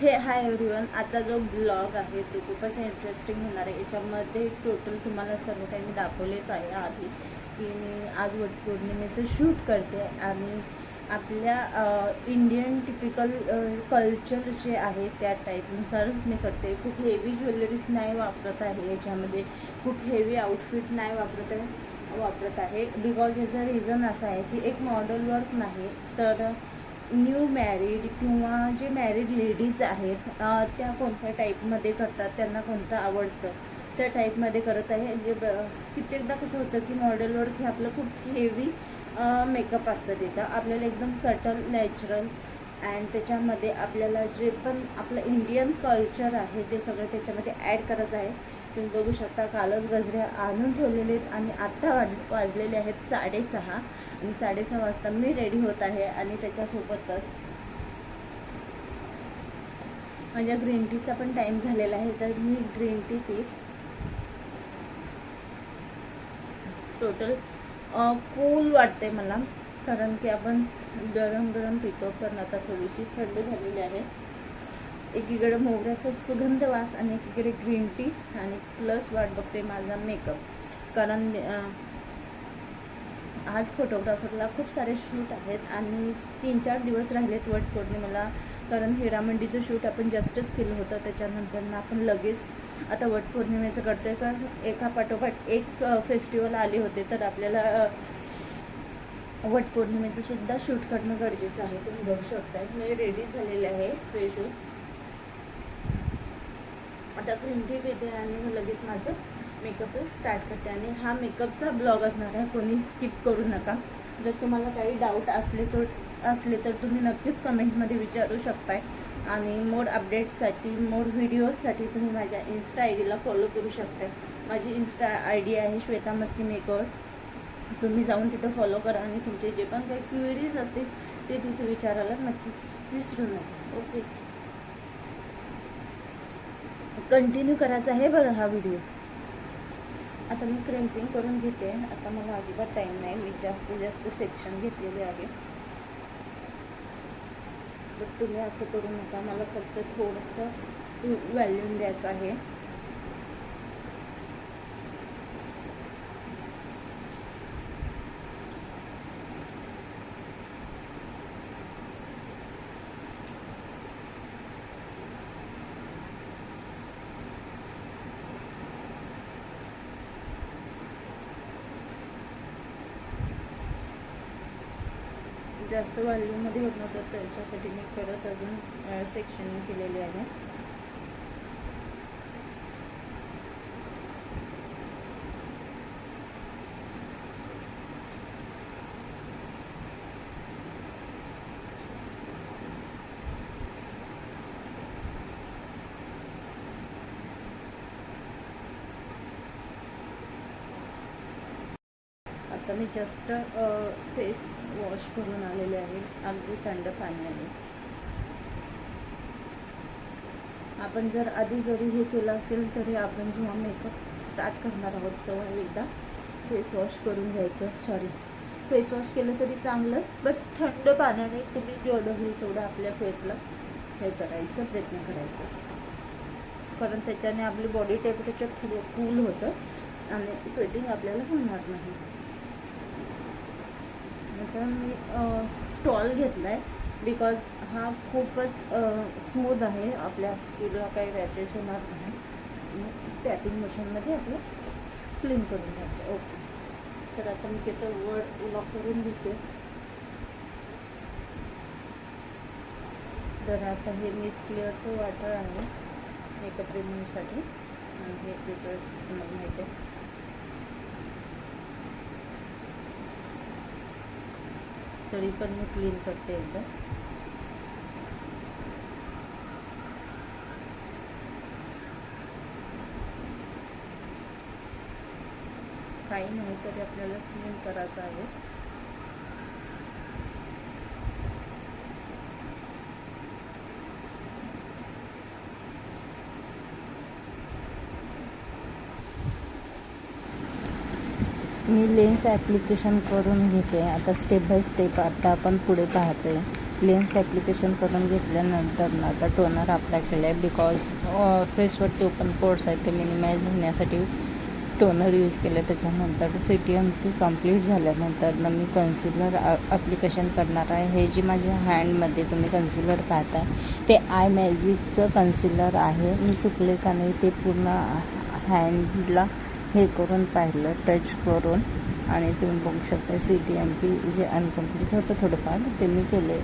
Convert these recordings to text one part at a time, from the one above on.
हे hi everyone आजचा जो ब्लॉग आहे तो खूपच इंटरेस्टिंग होणार आहे. याच्यामध्ये टोटल तुम्हाला सर्व काही मी दाखवलेच आहे आधी. की मी आज वटपौर्णिमेचं शूट करते आणि आपल्या इंडियन टिपिकल कल्चर जे आहे त्या टाईपनुसारच मी करते. खूप हेवी ज्वेलरीज नाही वापरत आहे याच्यामध्ये. खूप हेवी आउटफिट नाही वापरत आहे वापरत आहे. बिकॉज याचं रिझन असं आहे की एक मॉडल वर्क नाही तर न्यू मॅरिड किंवा जे मॅरिड लेडीज आहेत त्या कोणत्या टाईपमध्ये करतात त्यांना कोणतं आवडतं? त्या टाईपमध्ये करत आहे. जे ब कित्येकदा कसं होतं की मॉडेल वर्क हे आपलं खूप हेवी मेकअप असतं तिथं. आपल्याला एकदम सटल नॅचरल अँड त्याच्यामध्ये आपल्याला जे पण आपलं इंडियन कल्चर आहे ते सगळं त्याच्यामध्ये ॲड करायचं आहे. तुम्ही बघू शकता कालच गजरे आणून ठेवलेले आहेत आणि आत्ता वाज वाजलेले आहेत साडेसहा. आणि साडेसहा वाजता मी रेडी होत आहे आणि त्याच्यासोबतच माझ्या ग्रीन टीचा पण टाईम झालेला आहे. तर मी ग्रीन टी पीत टोटल कूल वाटते मला. कारण की आपण गरम गरम पितो. पण आता थोडीशी थंड झालेली आहे. एकीकडे मोगऱ्याचा सुगंध वास आणि एकीकडे ग्रीन टी आणि प्लस वाट बघते माझा मेकअप कारण आज फोटोग्राफरला खूप सारे शूट आहेत आणि तीन चार दिवस राहिलेत वट पौर्णिमेला. कारण हिरामंडीचं शूट आपण जस्टच केलं होतं त्याच्यानंतर ना आपण लगेच आता वट पौर्णिमेचं करतोय. कारण एका पाठोपाठ एक फेस्टिवल आले होते तर आपल्याला अ, वट पौर्णिमेचं सुद्धा शूट करणं गरजेचं आहे. तुम्ही बघू शकताय. मी रेडी झालेले आहे फ्रेश होऊन आता ग्रीन टी पिते आणि मग लगेच माझं मेकअप स्टार्ट करते. आणि हा मेकअपचा ब्लॉग असणार आहे. कोणी स्किप करू नका. जर तुम्हाला काही डाऊट असले तर असले तर तुम्ही नक्कीच कमेंटमध्ये विचारू शकताय. आणि मोर अपडेट्ससाठी मोर व्हिडिओजसाठी तुम्ही माझ्या इन्स्टा आय डीला फॉलो करू शकताय. माझी इन्स्टा आय डी आहे श्वेता मस्की मेकअप तुम्ही जाऊन तिथं फॉलो करा आणि तुमचे जे पण काही क्वेरीज असतील ते तिथे विचारायला नक्कीच विसरू नका. ओके कंटिन्यू करायचा आहे बरं हा व्हिडिओ आता मी क्रिम्पिंग करून घेते. आता मला अजिबात टाईम नाही. मी जास्तीत जास्त सेक्शन घेतलेले आहे. तर तुम्ही असं करू नका. मला फक्त थोडंसं व्हॅल्यूम द्यायचं आहे. जास्त व्हॉल्यूममध्ये होत नव्हतं. त्याच्यासाठी मी परत अजून सेक्शन केलेले आहे. आता मी जस्ट फेस वॉश करून आलेले आहे. अगदी थंड पाण्याने. आपण जर आधी जरी हे केलं असेल तरी आपण जेव्हा मेकअप स्टार्ट करणार आहोत तेव्हा एकदा फेस वॉश करून घ्यायचं. सॉरी फेस वॉश केलं तरी चांगलंच बट थंड पाण्याने तुम्ही जेवढं होईल तेवढं आपल्या फेसला हे करायचं प्रयत्न करायचा. कारण त्याच्याने आपली बॉडी टेम्परेचर थोडं कूल होतं आणि स्वेटिंग आपल्याला होणार नाही. आता मी स्टॉल घेतला आहे बिकॉज हा खूपच स्मूथ आहे. आपल्या स्किनला काही रॅशेस होणार नाही. टॅपिंग मशीनमध्ये आपलं क्लीन करून घ्यायचं. ओके तर आता मी केसं वर लॉक करून घेते. तर आता हे मिस क्लिअरचं वाटर आहे. मेकअप रिमूव्हसाठी आणि हे प्रिपेअर तुम्हाला माहिती आहे. तरी पण मी क्लीन करते एकदा. काही नाही तरी आपल्याला क्लीन करायचं आहे. मी लेन्स ॲप्लिकेशन करून घेते. आता स्टेप बाय स्टेप आता आपण पुढे पाहतोय. लेन्स ॲप्लिकेशन करून घेतल्यानंतर ना आता टोनर अप्लाय केलं आहे बिकॉज फेसवरती ओपन पोर्ट्स आहेत ते मिनिमाइज होण्यासाठी टोनर यूज केलं. त्याच्यानंतर C T M T complete झाल्यानंतर ना मी कन्सिलर ॲप्लिकेशन करणार आहे. हे जे माझ्या हँडमध्ये तुम्ही कन्सिलर पाहता ते आय मॅजिकचं कन्सिलर आहे. मी सुकले का नाही ते पूर्ण हँडला हे करून पाहिलं टच करून. आणि तुम्ही बघू शकता सी टी एम पी जे अनकम्प्लीट होतं थोडंफार ते मी केले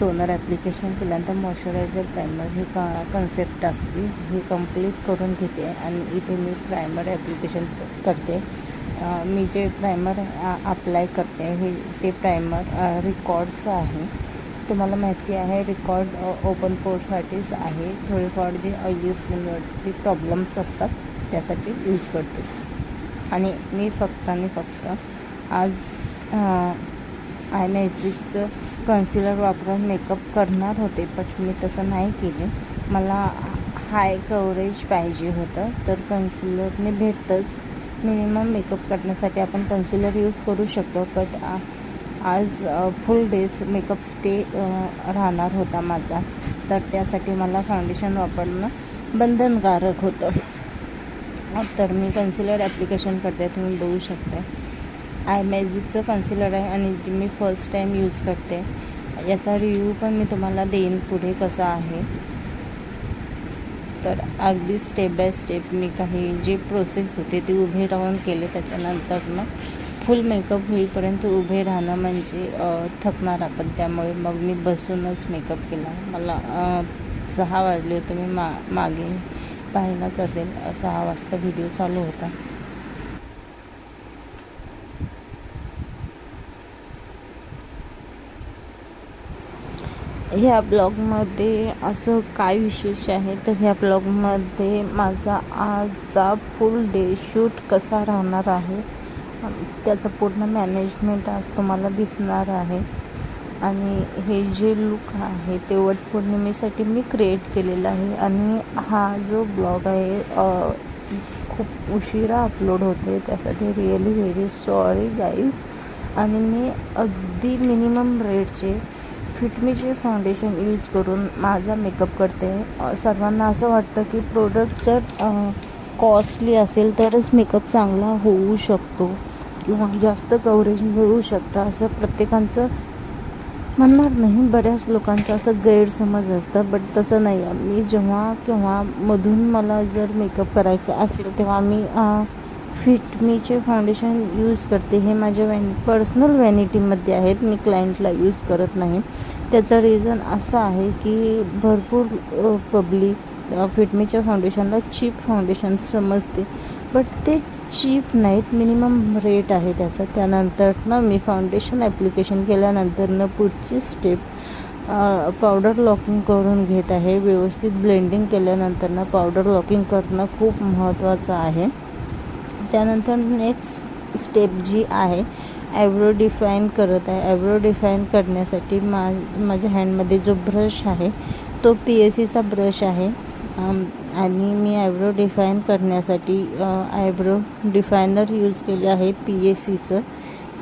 टोनर ॲप्लिकेशन केल्यानंतर मॉइश्चरायझर प्रायमर हे का कन्सेप्ट असते. हे कंप्लीट करून घेते आणि इथे मी प्रायमर ॲप्लिकेशन करते. मी जे प्रायमर अप्लाय करते हे ते प्रायमर रेकॉर्डचं आहे. तुम्हाला माहिती आहे रेकॉर्ड ओपन पोर्टसाठीच आहे. थोडेफार जे ऑइली स्किनवरती प्रॉब्लेम्स असतात त्यासाठी यूज करते. आणि मी फक्त आणि फक्त आज आय मॅजिकचं कन्सिलर वापरून मेकअप करणार होते बट मी तसं नाही केले. मला हाय कवरेज पाहिजे होतं तर कन्सिलरने भेटतंच. मिनिमम मेकअप करण्यासाठी आपण कन्सिलर यूज करू शकतो बट आज फुल डेज मेकअप स्टे राहणार होता माझा. तर त्यासाठी मला फाउंडेशन वापरणं बंधनकारक होतं. तर मी कन्सिलर ॲप्लिकेशन करते तुम्ही बघू शकता. आय मॅजिकचं कन्सिलर आहे आणि मी फर्स्ट टाईम यूज करते. याचा रिव्ह्यू पण मी तुम्हाला देईन पुढे कसा आहे. तर अगदी स्टेप बाय स्टेप मी काही जे प्रोसेस होते ते उभे राहून केले त्याच्यानंतर मग फुल मेकअप होईपर्यंत उभे राहणं म्हणजे थकणार आपण. त्यामुळे मग मी बसूनच मेकअप केला. मला सहा वाजले होते मी मा मागे पाहिलाच असेल सहा वाजता व्हिडिओ चालू होता. ह्या ब्लॉगमध्ये असं काय विशेष आहे? तर ह्या ब्लॉगमध्ये माझा आजचा फुल डे शूट कसा राहणार आहे? त्याचं पूर्ण मॅनेजमेंट आज तुम्हाला दिसणार आहे. आणि हे जे लुक आहे ते वटपौर्णिमेसाठी मी क्रिएट केलेलं आहे. आणि हा जो ब्लॉग आहे खूप उशिरा अपलोड होते त्यासाठी रिअली व्हेरी सॉरी गाईज आणि मी अगदी मिनिमम रेटचे फिटमीचे फाउंडेशन यूज करून माझा मेकअप करते. सर्वांना असं वाटतं की प्रोडक्ट जर कॉस्टली असेल तरच मेकअप चांगला होऊ शकतो किंवा जास्त कव्हरेज मिळू शकतं. असं प्रत्येकांचं म्हणणार नाही बऱ्याच लोकांचं असं गैरसमज असतं बट तसं नाही. आहे मी जेव्हा किंवा मधून मला जर मेकअप करायचा असेल तेव्हा मी फिटमीचे फाउंडेशन यूज करते. हे माझ्या वॅन पर्सनल व्हॅनिटीमध्ये आहेत. मी क्लायंटला यूज करत नाही. त्याचं रिझन असं आहे की भरपूर पब्लिक फिटमीच्या फाउंडेशनला चीप फाउंडेशन समजते. बट ते चीप नाहीत मिनिमम रेट आहे त्याचा. त्यानंतरनं मी फाउंडेशन ॲप्लिकेशन केल्यानंतरनं पुढची स्टेप पावडर लॉकिंग करून घेत आहे. व्यवस्थित ब्लेंडिंग केल्यानंतरनं पावडर लॉकिंग करणं खूप महत्त्वाचं आहे. त्यानंतर नेक्स्ट स्टेप जी आहे ॲब्रो डिफाईन करत आहे. ॲब्रो डिफाईन करण्यासाठी मा माझ्या हँडमध्ये जो ब्रश आहे तो पी एस सीचा ब्रश आहे. आणि मी आयब्रो डिफाईन करण्यासाठी आयब्रो डिफायनर यूज केले आहे पी ए सीचं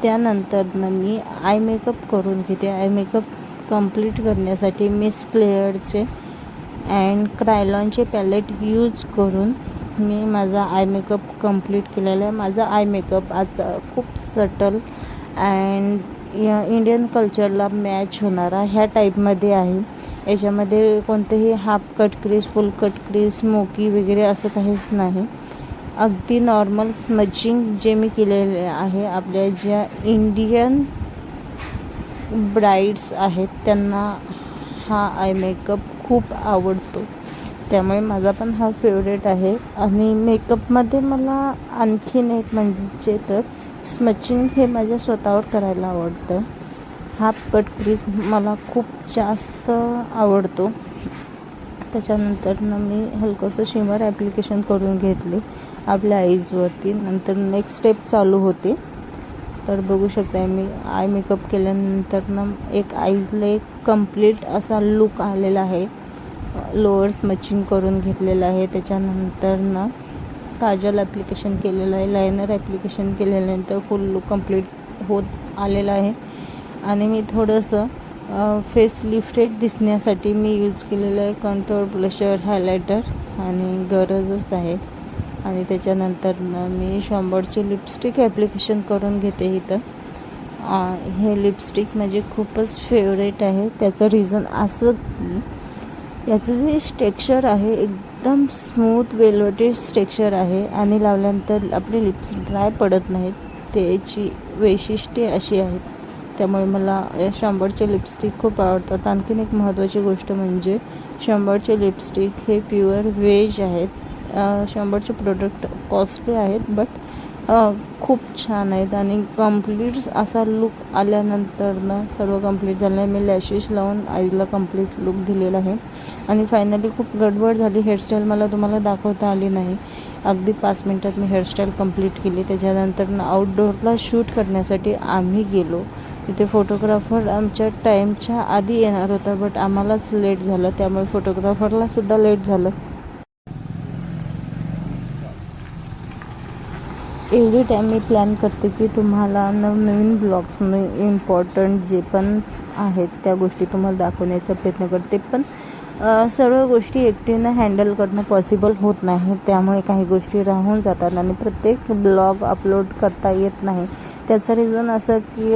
त्यानंतरनं मी आय मेकअप करून घेते. आय मेकअप कंप्लीट करण्यासाठी मिस क्लेअरचे अँड क्रायलॉनचे पॅलेट यूज करून मी माझा आय मेकअप कंप्लीट केलेला आहे. माझा आय मेकअप आजचा खूप सटल अँड इंडियन कल्चरला मॅच होणारा ह्या टाईपमध्ये आहे. याच्यामध्ये कोणतेही half cut crease full cut crease smoky वगैरे असं काहीच नाही. अगदी नॉर्मल स्मचिंग जे मी केलेले आहे आपल्या ज्या इंडियन ब्राईड्स आहेत त्यांना हा आय मेकअप खूप आवडतो. त्यामुळे माझा पण हा फेवरेट आहे. आणि मेकअपमध्ये मला आणखीन एक म्हणजे तर स्मचिंग हे माझ्या स्वतःवर करायला आवडतं. हाफ कट क्रीज मला खूप जास्त आवडतो. त्याच्यानंतर मी हलकंसं शिमर ॲप्लिकेशन करून घेतले आपल्या आईजवरती नंतर नेक्स्ट स्टेप चालू होते. तर बघू शकता मी आय मेकअप केल्यानंतर एक आईजला एक कंप्लीट असा लुक आलेला आहे. लोअर स्मचिंग करून घेतलेलं आहे. त्याच्यानंतर ना काजल ॲप्लिकेशन केलेलं आहे लायनर ॲप्लिकेशन केल्यानंतर फुल लुक कंप्लीट होत आलेलं आहे. आणि मी थोडंसं फेस लिफ्टेड दिसण्यासाठी मी यूज केलेलं आहे कंट्रोल ब्लशर हायलायटर आणि गरजच आहे. आणि त्याच्यानंतर मी शंभरची लिपस्टिक ॲप्लिकेशन करून घेते इथं. हे लिपस्टिक माझे खूपच फेवरेट आहे. त्याचं रिझन असं की याचं जे स्टेक्चर आहे एक एकदम स्मूथ वेलवेटेड स्टेक्चर आहे आणि लावल्यानंतर आपले लिप्स ड्राय पडत नाहीत. त्याची वैशिष्ट्ये अशी आहेत. त्यामुळे मला या शंभरचे लिपस्टिक खूप आवडतात. आणखीन एक महत्त्वाची गोष्ट म्हणजे शंभरचे लिपस्टिक हे प्युअर व्हेज आहेत. शंभरचे प्रोडक्ट कॉस्टली आहेत बट खूप छान आहेत आणि कंप्लीट असा लुक आल्यानंतर ना सर्व कंप्लीट झालं आहे मी लॅशेस लावून आईला कंप्लीट लुक दिलेला आहे. आणि फायनली खूप गडबड झाली. हेअरस्टाईल मला तुम्हाला दाखवता आली नाही. अगदी पाच मिनटात मी हेअरस्टाईल कंप्लीट केली. त्याच्यानंतर ना आउटडोअरला शूट करण्यासाठी आम्ही गेलो. तिथे फोटोग्राफर आमच्या टाईमच्या आधी येणार होता बट आम्हालाच लेट झालं. त्यामुळे फोटोग्राफरलासुद्धा लेट झालं. एवढी टाईम मी प्लॅन करते की तुम्हाला नवनवीन ब्लॉग्स मी इम्पॉर्टंट जे पण आहेत त्या गोष्टी तुम्हाला दाखवण्याचा प्रयत्न करते. पण सर्व गोष्टी एकटीनं हँडल करणं पॉसिबल होत नाही. त्यामुळे काही गोष्टी राहून जातात आणि प्रत्येक ब्लॉग अपलोड करता येत नाही. त्याचं रिझन असं की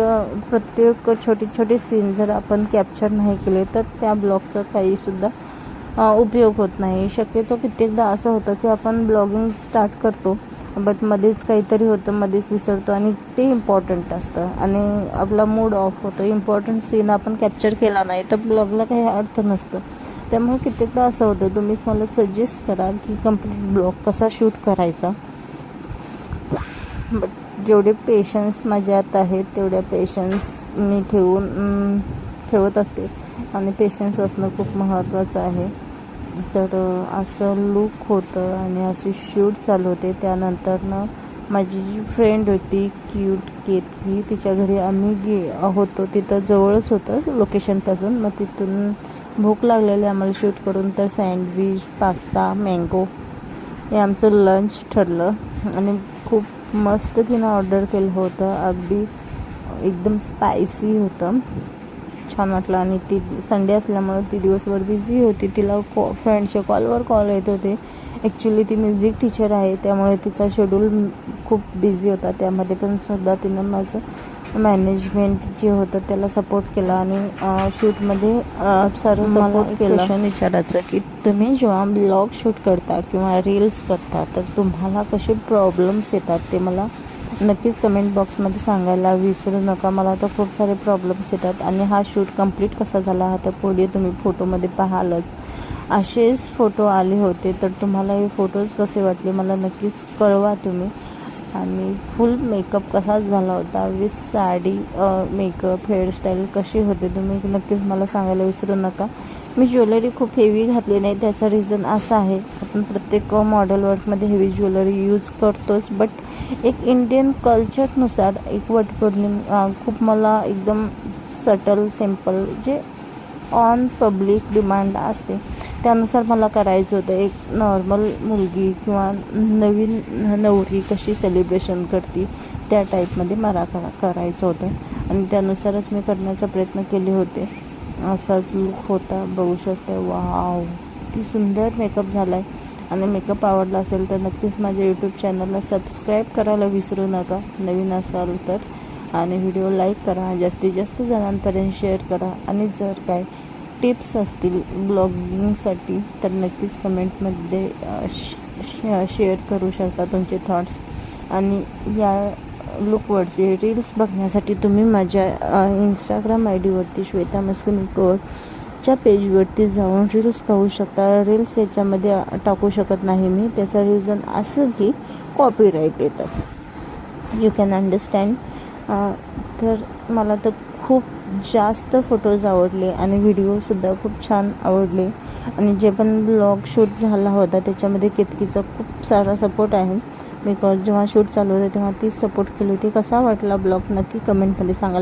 प्रत्येक छोटे छोटे सीन जर आपण कॅप्चर नाही केले तर त्या ब्लॉगचा काहीसुद्धा उपयोग होत नाही. शक्यतो कित्येकदा असं होतं की आपण ब्लॉगिंग स्टार्ट करतो. बट मध्येच काहीतरी होतं मध्येच विसरतो आणि ते इम्पॉर्टंट असतं. आणि आपला मूड ऑफ होतो. इम्पॉर्टंट सीन आपण कॅप्चर केला नाही तर ब्लॉगला काही अर्थ नसतो. त्यामुळे कित्येकदा असं होतं तुम्हीच मला सजेस्ट करा की कंप्लीट ब्लॉग कसा शूट करायचा. बट जेवढे पेशन्स माझ्यात आहेत तेवढ्या पेशन्स मी ठेवून ठेवत असते. आणि पेशन्स असणं खूप महत्त्वाचं आहे. तर असं लूक होतं आणि असे शूट चालू होते. त्यानंतरनं माझी जी फ्रेंड होती क्यूट केतकी तिच्या घरी आम्ही गे होतो. तिथं जवळच होतं लोकेशनपासून मग तिथून भूक लागलेली आम्हाला शूट करून. तर सँडविच पास्ता मँगो हे आमचं लंच ठरलं. आणि खूप मस्त तिनं ऑर्डर केलं होतं. अगदी एकदम स्पायसी होतं. छान वाटलं. आणि ती संडे असल्यामुळं ती दिवसभर बिझी होती. तिला कॉ फ्रेंडचे कॉलवर कॉल येत होते. ॲक्च्युली ती म्युझिक टीचर आहे. त्यामुळे तिचा शेड्यूल खूप बिझी होता. त्यामध्ये पण सुद्धा तिनं माझं मॅनेजमेंट जे होतं त्याला सपोर्ट केला. आणि शूटमध्ये सर्व सपोर्ट केला. विचारायचं की तुम्ही जेव्हा ब्लॉग शूट करता किंवा रील्स करता तर तुम्हाला कसे प्रॉब्लेम्स येतात ते मला नक्कीच कमेंट बॉक्समध्ये सांगायला विसरू नका. मला तर खूप सारे प्रॉब्लेम्स येतात आणि हा शूट कंप्लीट कसा झाला हा तर पुढे तुम्ही फोटोमध्ये पाहालच. असेच फोटो आले होते तर तुम्हाला हे फोटोज कसे वाटले मला नक्कीच कळवा तुम्ही. आणि फुल मेकअप कसा झाला होता? विथ साडी मेकअप हेअरस्टाईल कशी होते तुम्ही नक्कीच मला सांगायला विसरू नका. मी ज्वेलरी खूप हेवी घातली नाही त्याचं रिझन असं आहे आपण प्रत्येक मॉडेल वर्कमध्ये हेवी ज्वेलरी यूज करतोच. बट एक इंडियन कल्चरनुसार एक वटपौर्णिमा खूप मला एकदम सटल सिंपल जे ऑन पब्लिक डिमांड असते त्यानुसार मला करायचं होतं. एक नॉर्मल मुलगी किंवा नवीन नवरी कशी सेलिब्रेशन करते त्या टाईपमध्ये मला करा करायचं होतं. आणि त्यानुसारच मी करण्याचा प्रयत्न केले होते. असाच लुक होता. बघू शकते. वाव किती सुंदर मेकअप झाला आहे आणि मेकअप आवडला असेल तर नक्कीच माझ्या यूट्यूब चॅनलला सबस्क्राईब करायला विसरू नका. नवीन असाल तर. आणि व्हिडिओ लाईक करा. जास्तीत जास्त जणांपर्यंत शेअर करा. आणि जर काय टिप्स असतील ब्लॉगिंगसाठी तर नक्कीच कमेंटमध्ये श- शेअर करू शकता तुमचे थॉट्स आणि या लुकवरचे रील्स बघण्यासाठी तुम्ही माझ्या इंस्टाग्राम आय डीवरती श्वेता मस्कनिकोर च्या पेजवरती जाऊन रील्स पाहू शकता. रील्स याच्यामध्ये टाकू शकत नाही मी. त्याचं रिझन असं की कॉपीराईट येतं. यू कॅन अंडरस्टँड तर मला तर खूप जास्त फोटोज आवडले आणि व्हिडिओसुद्धा खूप छान आवडले. आणि जे पण ब्लॉग शूट झाला होता त्याच्यामध्ये केतकीचा खूप सारा सपोर्ट आहे. बिकॉज जेव्हा शूट चालू होते तेव्हा तीच सपोर्ट केली होती. कसा वाटला ब्लॉग नक्की कमेंटमध्ये सांगायला